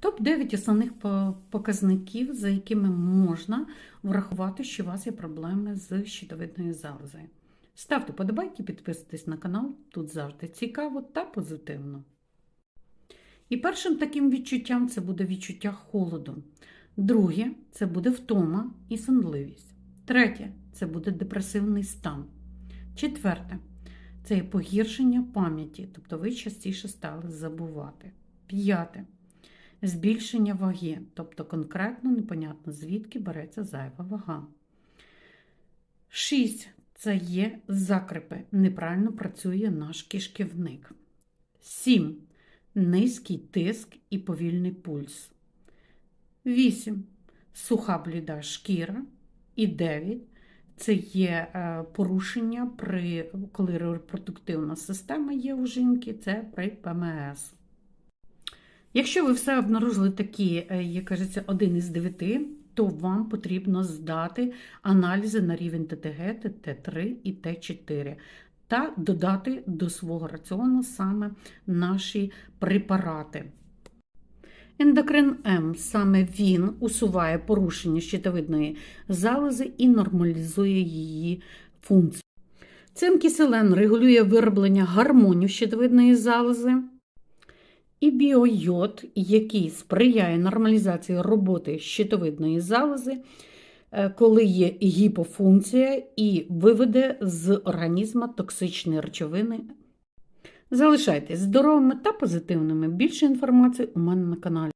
Топ-9 основних показників, за якими можна врахувати, що у вас є проблеми з щитовидною залозою. Ставте подобайки, підписуйтесь на канал, тут завжди цікаво та позитивно. І першим таким відчуттям це буде відчуття холоду. Друге це буде втома і сонливість. Третє це буде депресивний стан. Четверте це є погіршення пам'яті, тобто ви частіше стали забувати. П'яте збільшення ваги, тобто конкретно непонятно звідки береться зайва вага. Шість це є закрипи. Неправильно працює наш кишківник. Сім низький тиск і повільний пульс. 8. Суха бліда шкіра. І 9. Це є е, порушення, при, коли репродуктивна система є у жінки, це при ПМС. Якщо ви все обнаружили такі, е, як кажеться, один із дев'яти, то вам потрібно здати аналізи на рівень ТТГ, Т3 і Т4 та додати до свого раціону саме наші препарати. Ендокрин М саме він усуває порушення щитовидної залози і нормалізує її функцію. Цинкіселен регулює вироблення гормонів щитовидної залози. І біойод, який сприяє нормалізації роботи щитовидної залози, е, коли є гіпофункція, і виведе з організму токсичні речовини. Залишайтесь здоровими та позитивними. Більше інформації у мене на каналі.